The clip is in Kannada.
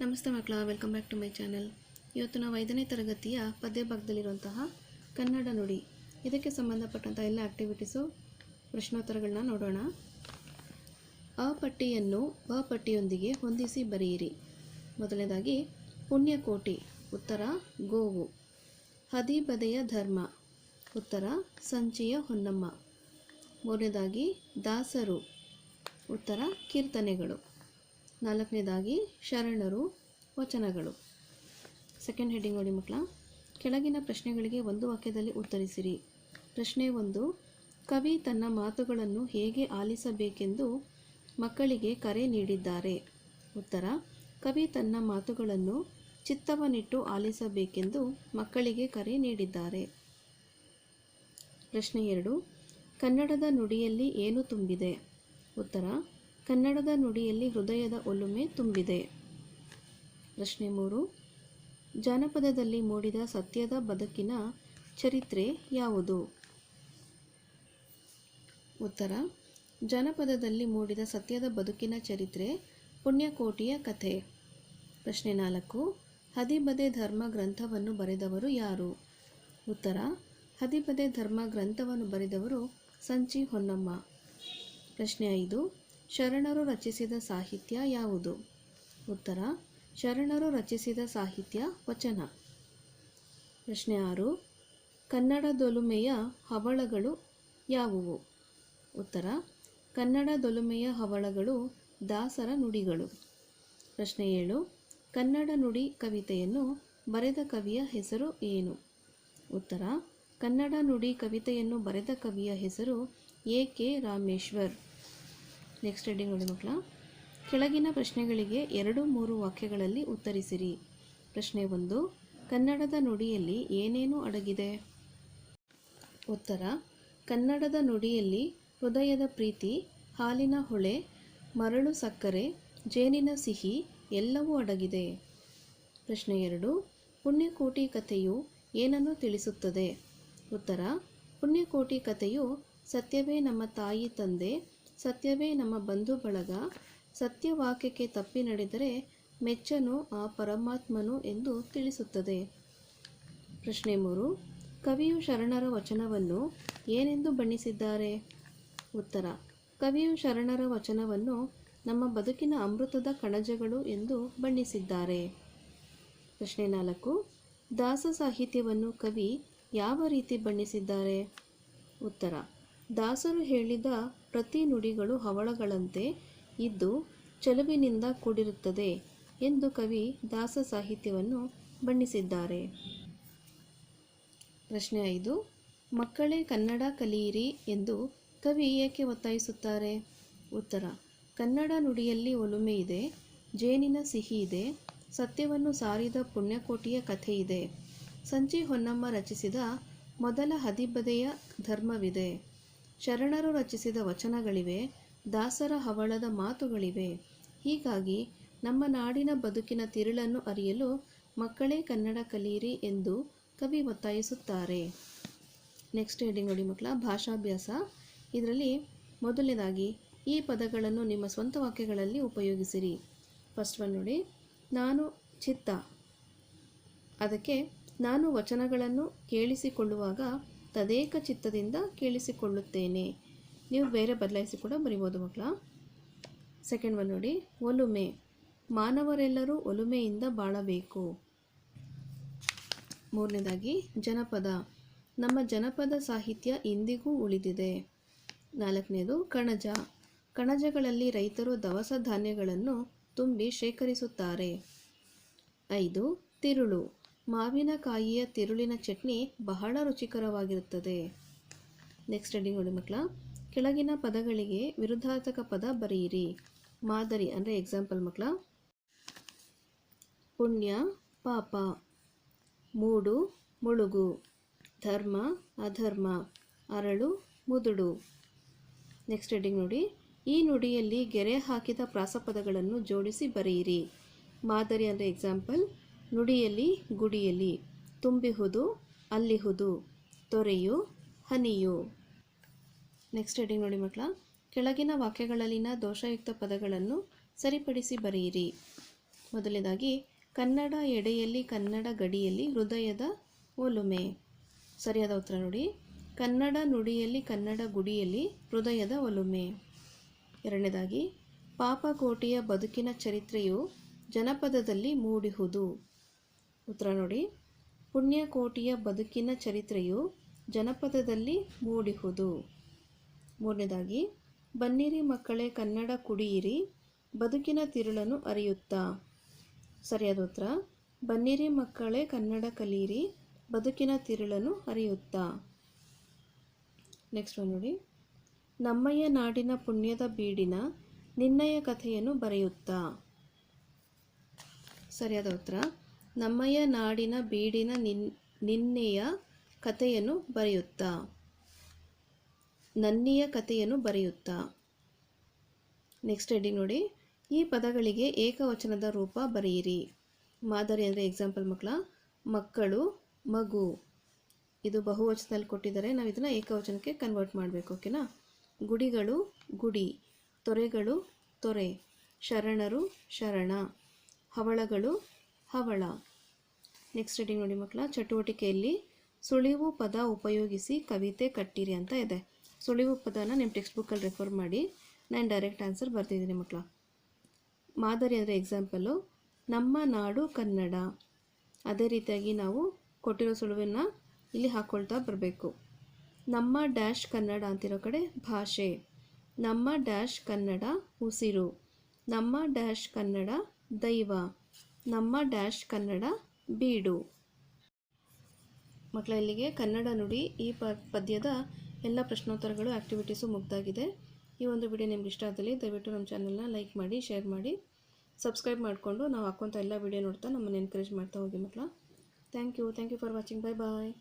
ನಮಸ್ತೆ ಮಕ್ಕಳ welcome back to my channel ಇವತ್ತು ನಾವು ಐದನೇ ತರಗತಿಯ ಪದ್ಯ ಭಾಗದಲ್ಲಿರುವಂತಹ ಕನ್ನಡ ನುಡಿ, ಇದಕ್ಕೆ ಸಂಬಂಧಪಟ್ಟಂಥ ಎಲ್ಲ ಆಕ್ಟಿವಿಟೀಸು ಪ್ರಶ್ನೋತ್ತರಗಳನ್ನ ನೋಡೋಣ. ಅ ಪಟ್ಟಿಯನ್ನು ಬ ಪಟ್ಟಿಯೊಂದಿಗೆ ಹೊಂದಿಸಿ ಬರೆಯಿರಿ. ಮೊದಲನೇದಾಗಿ ಪುಣ್ಯಕೋಟಿ ಉತ್ತರ, ಗೋವು. ಹದಿಬದೆಯ ಧರ್ಮ, ಉತ್ತರ, ಸಂಚಿಯ ಹೊನ್ನಮ್ಮ. ಮೂರನೇದಾಗಿ, ದಾಸರು, ಉತ್ತರ, ಕೀರ್ತನೆಗಳು. ನಾಲ್ಕನೇದಾಗಿ ಶರಣರು ವಚನಗಳು. ಸೆಕೆಂಡ್ ಹೆಡ್ಡಿಂಗ್ ನೋಡಿ ಮಕ್ಕಳ, ಕೆಳಗಿನ ಪ್ರಶ್ನೆಗಳಿಗೆ ಒಂದು ವಾಕ್ಯದಲ್ಲಿ ಉತ್ತರಿಸಿರಿ. ಪ್ರಶ್ನೆ ಒಂದು, ಕವಿ ತನ್ನ ಮಾತುಗಳನ್ನು ಹೇಗೆ ಆಲಿಸಬೇಕೆಂದು ಮಕ್ಕಳಿಗೆ ಕರೆ ನೀಡಿದ್ದಾರೆ. ಉತ್ತರ, ಕವಿ ತನ್ನ ಮಾತುಗಳನ್ನು ಚಿತ್ತವನಿಟ್ಟು ಆಲಿಸಬೇಕೆಂದು ಮಕ್ಕಳಿಗೆ ಕರೆ ನೀಡಿದ್ದಾರೆ. ಪ್ರಶ್ನೆ ಎರಡು, ಕನ್ನಡದ ನುಡಿಯಲ್ಲಿ ಏನು ತುಂಬಿದೆ? ಉತ್ತರ ಕನ್ನಡದ ನುಡಿಯಲ್ಲಿ ಹೃದಯದ ಒಲುಮೆ ತುಂಬಿದೆ. ಪ್ರಶ್ನೆ ಮೂರು. ಜಾನಪದದಲ್ಲಿ ಮೂಡಿದ ಸತ್ಯದ ಬದುಕಿನ ಚರಿತ್ರೆ ಯಾವುದು? ಉತ್ತರ. ಜಾನಪದದಲ್ಲಿ ಮೂಡಿದ ಸತ್ಯದ ಬದುಕಿನ ಚರಿತ್ರೆ ಪುಣ್ಯಕೋಟಿಯ ಕಥೆ. ಪ್ರಶ್ನೆ ನಾಲ್ಕು. ಹದಿಬದೆ ಧರ್ಮ ಗ್ರಂಥವನ್ನು ಬರೆದವರು ಯಾರು? ಉತ್ತರ. ಹದಿಬದೆ ಧರ್ಮ ಗ್ರಂಥವನ್ನು ಬರೆದವರು ಸಂಚಿ ಹೊನ್ನಮ್ಮ. ಪ್ರಶ್ನೆ ಐದು. ಶರಣರು ರಚಿಸಿದ ಸಾಹಿತ್ಯ ಯಾವುದು? ಉತ್ತರ, ಶರಣರು ರಚಿಸಿದ ಸಾಹಿತ್ಯ ವಚನ. ಪ್ರಶ್ನೆ ಆರು, ಕನ್ನಡ ದೊಲುಮೆಯ ಹವಳಗಳು ಯಾವುವು? ಉತ್ತರ, ಕನ್ನಡ ದೊಲುಮೆಯ ಹವಳಗಳು ದಾಸರ ನುಡಿಗಳು. ಪ್ರಶ್ನೆ ಏಳು, ಕನ್ನಡ ನುಡಿ ಕವಿತೆಯನ್ನು ಬರೆದ ಕವಿಯ ಹೆಸರು ಏನು? ಉತ್ತರ, ಕನ್ನಡ ನುಡಿ ಕವಿತೆಯನ್ನು ಬರೆದ ಕವಿಯ ಹೆಸರು A K Rameshwar. Next reading ನೋಡಿ ಮಕ್ಕಳ. ಕೆಳಗಿನ ಪ್ರಶ್ನೆಗಳಿಗೆ ಎರಡು ಮೂರು ವಾಕ್ಯಗಳಲ್ಲಿ ಉತ್ತರಿಸಿರಿ. ಪ್ರಶ್ನೆ ಒಂದು, ಕನ್ನಡದ ನುಡಿಯಲ್ಲಿ ಏನೇನು ಅಡಗಿದೆ? ಉತ್ತರ, ಕನ್ನಡದ ನುಡಿಯಲ್ಲಿ ಹೃದಯದ ಪ್ರೀತಿ, ಹಾಲಿನ ಹೊಳೆ, ಮರಳು ಸಕ್ಕರೆ, ಜೇನಿನ ಸಿಹಿ ಎಲ್ಲವೂ ಅಡಗಿದೆ. ಪ್ರಶ್ನೆ ಎರಡು, ಪುಣ್ಯಕೋಟಿ ಕಥೆಯು ಏನನ್ನು ತಿಳಿಸುತ್ತದೆ? ಉತ್ತರ, ಪುಣ್ಯಕೋಟಿ ಕಥೆಯು ಸತ್ಯವೇ ನಮ್ಮ ತಾಯಿ ತಂದೆ ಸತ್ಯವೇ ನಮ್ಮ ಬಂಧು ಬಳಗ ಸತ್ಯವಾಕ್ಯಕ್ಕೆ ತಪ್ಪಿ ನಡೆದರೆ ಮೆಚ್ಚನು ಆ ಪರಮಾತ್ಮನು ಎಂದು ತಿಳಿಸುತ್ತದೆ. ಪ್ರಶ್ನೆ ಮೂರು. ಕವಿಯು ಶರಣರ ವಚನವನ್ನು ಏನೆಂದು ಬಣ್ಣಿಸಿದ್ದಾರೆ? ಉತ್ತರ. ಕವಿಯು ಶರಣರ ವಚನವನ್ನು ನಮ್ಮ ಬದುಕಿನ ಅಮೃತದ ಕಣಜಗಳು ಎಂದು ಬಣ್ಣಿಸಿದ್ದಾರೆ. ಪ್ರಶ್ನೆ ನಾಲ್ಕು. ದಾಸ ಸಾಹಿತ್ಯವನ್ನು ಕವಿ ಯಾವ ರೀತಿ ಬಣ್ಣಿಸಿದ್ದಾರೆ? ಉತ್ತರ. ದಾಸರು ಹೇಳಿದ ಪ್ರತಿ ನುಡಿಗಳು ಹವಳಗಳಂತೆ ಇದ್ದು ಚೆಲುವಿನಿಂದ ಕೂಡಿರುತ್ತದೆ ಎಂದು ಕವಿ ದಾಸ ಸಾಹಿತ್ಯವನ್ನು ಬಣ್ಣಿಸಿದ್ದಾರೆ. ಪ್ರಶ್ನೆ ಐದು, ಮಕ್ಕಳೇ ಕನ್ನಡ ಕಲಿಯಿರಿ ಎಂದು ಕವಿ ಏಕೆ ಒತ್ತಾಯಿಸುತ್ತಾರೆ? ಉತ್ತರ, ಕನ್ನಡ ನುಡಿಯಲ್ಲಿ ಒಲುಮೆ ಇದೆ, ಜೇನಿನ ಸಿಹಿ ಇದೆ, ಸತ್ಯವನ್ನು ಸಾರಿದ ಪುಣ್ಯಕೋಟಿಯ ಕಥೆ ಇದೆ, ಸಂಚಿ ಹೊನ್ನಮ್ಮ ರಚಿಸಿದ ಮೊದಲ ಹದಿಬದೆಯ ಧರ್ಮವಿದೆ. ಶರಣರು ರಚಿಸಿದ ವಚನಗಳಿವೆ, ದಾಸರ ಹವಳದ ಮಾತುಗಳಿವೆ. ಹೀಗಾಗಿ ನಮ್ಮ ನಾಡಿನ ಬದುಕಿನ ತಿರುಳನ್ನು ಅರಿಯಲು ಮಕ್ಕಳೇ ಕನ್ನಡ ಕಲಿಯಿರಿ ಎಂದು ಕವಿ ಒತ್ತಾಯಿಸುತ್ತಾರೆ. ನೆಕ್ಸ್ಟ್ ಹೆಡಿಂಗ್ ನೋಡಿ ಮಕ್ಕಳ, ಭಾಷಾಭ್ಯಾಸ. ಇದರಲ್ಲಿ ಮೊದಲನೇದಾಗಿ ಈ ಪದಗಳನ್ನು ನಿಮ್ಮ ಸ್ವಂತ ವಾಕ್ಯಗಳಲ್ಲಿ ಉಪಯೋಗಿಸಿರಿ. ಫಸ್ಟ್ ಒನ್ ನೋಡಿ, ನಾನು ಚಿತ್ತ. ಅದಕ್ಕೆ ನಾನು ವಚನಗಳನ್ನು ಕೇಳಿಸಿಕೊಳ್ಳುವಾಗ ತದೇಕ ಚಿತ್ತದಿಂದ ಕೇಳಿಸಿಕೊಳ್ಳುತ್ತೇನೆ. ನೀವು ಬೇರೆ ಬದಲಾಯಿಸಿ ಕೂಡ ಬರಿಬೋದು ಮಕ್ಕಳ. ಸೆಕೆಂಡ್ ಒನ್ ನೋಡಿ. ಒಲುಮೆ. ಮಾನವರೆಲ್ಲರೂ ಒಲುಮೆಯಿಂದ ಬಾಳಬೇಕು. ಮೂರನೇದಾಗಿ, ಜನಪದ. ನಮ್ಮ ಜನಪದ ಸಾಹಿತ್ಯ ಇಂದಿಗೂ ಉಳಿದಿದೆ. ನಾಲ್ಕನೇದು, ಕಣಜ. ಕಣಜಗಳಲ್ಲಿ ರೈತರು ದವಸ ಧಾನ್ಯಗಳನ್ನು ತುಂಬಿ ಶೇಖರಿಸುತ್ತಾರೆ. ಐದು, ತಿರುಳು. ಮಾವಿನಕಾಯಿಯ ತಿರುಳಿನ ಚಟ್ನಿ ಬಹಳ ರುಚಿಕರವಾಗಿರುತ್ತದೆ. ನೆಕ್ಸ್ಟ್ ರೆಡಿ ನೋಡಿ ಮಕ್ಕಳ. ಕೆಳಗಿನ ಪದಗಳಿಗೆ ವಿರುದ್ಧಾರ್ಥಕ ಪದ ಬರೆಯಿರಿ. ಮಾದರಿ ಅಂದರೆ ಎಕ್ಸಾಂಪಲ್ ಮಕ್ಕಳ. ಪುಣ್ಯ, ಪಾಪ. ಮೂಡು, ಮುಳುಗು. ಧರ್ಮ, ಅಧರ್ಮ. ಅರಳು, ಮುದುಡು. ನೆಕ್ಸ್ಟ್ ರೆಡಿಂಗ್ ನೋಡಿ. ಈ ನುಡಿಯಲ್ಲಿ ಗೆರೆ ಹಾಕಿದ ಪ್ರಾಸಪದಗಳನ್ನು ಜೋಡಿಸಿ ಬರೆಯಿರಿ. ಮಾದರಿ ಅಂದರೆ ಎಕ್ಸಾಂಪಲ್ ನುಡಿಯಲ್ಲಿ ಗುಡಿಯಲಿ ತುಂಬಿಹುದು ಅಲ್ಲಿಹುದು ತೊರೆಯು ಹನಿಯು. ನೆಕ್ಸ್ಟ್ ಹೆಡಿಂಗ್ ನೋಡಿ ಮಕ್ಕಳ ಕೆಳಗಿನ ವಾಕ್ಯಗಳಲ್ಲಿನ ದೋಷಯುಕ್ತ ಪದಗಳನ್ನು ಸರಿಪಡಿಸಿ ಬರೆಯಿರಿ. ಮೊದಲನೇದಾಗಿ, ಕನ್ನಡ ಎಡೆಯಲ್ಲಿ ಕನ್ನಡ ಗಡಿಯಲ್ಲಿ ಹೃದಯದ ಒಲುಮೆ. ಸರಿಯಾದ ಉತ್ತರ ನೋಡಿ. ಕನ್ನಡ ನುಡಿಯಲ್ಲಿ ಕನ್ನಡ ಗುಡಿಯಲ್ಲಿ ಹೃದಯದ ಒಲುಮೆ. ಎರಡನೇದಾಗಿ, ಪಾಪಕೋಟೆಯ ಬದುಕಿನ ಚರಿತ್ರೆಯು ಜನಪದದಲ್ಲಿ ಮೂಡಿಹುದು. ಉತ್ತರ ನೋಡಿ. ಪುಣ್ಯಕೋಟಿಯ ಬದುಕಿನ ಚರಿತ್ರೆಯು ಜನಪದದಲ್ಲಿ ಮೂಡಿಹುದು. ಮೂರನೇದಾಗಿ, ಬನ್ನಿರಿ ಮಕ್ಕಳೇ, ಕನ್ನಡ ಕುಡಿಯಿರಿ, ಬದುಕಿನ ತಿರುಳನ್ನು ಅರಿಯುತ್ತಾ. ಸರಿಯಾದ ಉತ್ತರ, ಬನ್ನಿರಿ ಮಕ್ಕಳೇ, ಕನ್ನಡ ಕಲಿಯಿರಿ, ಬದುಕಿನ ತಿರುಳನ್ನು ಅರಿಯುತ್ತಾ. ನೆಕ್ಸ್ಟ್ ನೋಡಿ. ನಮ್ಮಯ್ಯ ನಾಡಿನ ಪುಣ್ಯದ ಬೀಡಿನ ನಿನ್ನಯ ಕಥೆಯನ್ನು ಬರೆಯುತ್ತಾ. ಸರಿಯಾದ ಉತ್ತರ ನಮ್ಮಯ್ಯ ನಾಡಿನ ಬೀಡಿನ ನಿನ್, ನಿನ್ನೆಯ ಕಥೆಯನ್ನು ಬರೆಯುತ್ತಾ? ನನ್ನಿಯ ಕಥೆಯನ್ನು ಬರೆಯುತ್ತಾ? ನೆಕ್ಸ್ಟ್ ಹೇಳಿ ನೋಡಿ. ಈ ಪದಗಳಿಗೆ ಏಕವಚನದ ರೂಪ ಬರೆಯಿರಿ. ಮಾದರಿ ಅಂದರೆ ಎಕ್ಸಾಂಪಲ್ ಮಕ್ಕಳ. ಮಕ್ಕಳು, ಮಗು. ಇದು ಬಹುವಚನದಲ್ಲಿ ಕೊಟ್ಟಿದ್ದಾರೆ. ನಾವು ಇದನ್ನು ಏಕವಚನಕ್ಕೆ ಕನ್ವರ್ಟ್ ಮಾಡಬೇಕು ಓಕೆನಾ ಗುಡಿಗಳು, ಗುಡಿ. ತೊರೆಗಳು, ತೊರೆ. ಶರಣರು, ಶರಣ. ಹವಳಗಳು ಹವಳ. ನೆಕ್ಸ್ಟ್ ರೀಡಿಂಗ್ ನೋಡಿ ಮಕ್ಕಳ, ಚಟುವಟಿಕೆಯಲ್ಲಿ ಸುಳಿವು ಪದ ಉಪಯೋಗಿಸಿ ಕವಿತೆ ಕಟ್ಟಿರಿ ಅಂತ ಇದೆ. ಸುಳಿವು ಪದನ ನಿಮ್ಮ ಟೆಕ್ಸ್ಟ್ ಬುಕ್ಕಲ್ಲಿ ರೆಫರ್ ಮಾಡಿ, ನಾನು ಡೈರೆಕ್ಟ್ ಆನ್ಸರ್ ಬರ್ತಿದ್ದೀನಿ ಮಕ್ಕಳ. ಮಾದರಿ ಅಂದರೆ ಎಕ್ಸಾಂಪಲು ನಮ್ಮ ನಾಡು ಕನ್ನಡ. ಅದೇ ರೀತಿಯಾಗಿ ನಾವು ಕೊಟ್ಟಿರೋ ಸುಳುವನ್ನು ಇಲ್ಲಿ ಹಾಕ್ಕೊಳ್ತಾ ಬರಬೇಕು. ನಮ್ಮ ಡ್ಯಾಶ್ ಕನ್ನಡ ಅಂತಿರೋ ಕಡೆ ಭಾಷೆ. ನಮ್ಮ ಡ್ಯಾಶ್ ಕನ್ನಡ ಉಸಿರು. ನಮ್ಮ ಡ್ಯಾಶ್ ಕನ್ನಡ ದೈವ. ನಮ್ಮ ಡ್ಯಾಶ್ ಕನ್ನಡ ಬೀಡು. ಮಕ್ಕಳ ಇಲ್ಲಿಗೆ ಕನ್ನಡ ನುಡಿ ಈ ಪ, ಪದ್ಯದ ಎಲ್ಲ ಪ್ರಶ್ನೋತ್ತರಗಳು ಆ್ಯಕ್ಟಿವಿಟೀಸು ಮುಗ್ದಾಗಿದೆ. ಈ ಒಂದು ವಿಡಿಯೋ ನಿಮ್ಗೆ ಇಷ್ಟ ಆದಲ್ಲಿ ದಯವಿಟ್ಟು ನಮ್ಮ ಚಾನಲ್ನ ಲೈಕ್ ಮಾಡಿ, ಶೇರ್ ಮಾಡಿ, ಸಬ್ಸ್ಕ್ರೈಬ್ ಮಾಡಿಕೊಂಡು ನಾವು ಹಾಕೋಂಥ ಎಲ್ಲ ವಿಡಿಯೋ ನೋಡ್ತಾ ನಮ್ಮನ್ನು ಎನ್ಕರೇಜ್ ಮಾಡ್ತಾ ಹೋಗಿ ಮಕ್ಕಳ thank you thank you for watching bye bye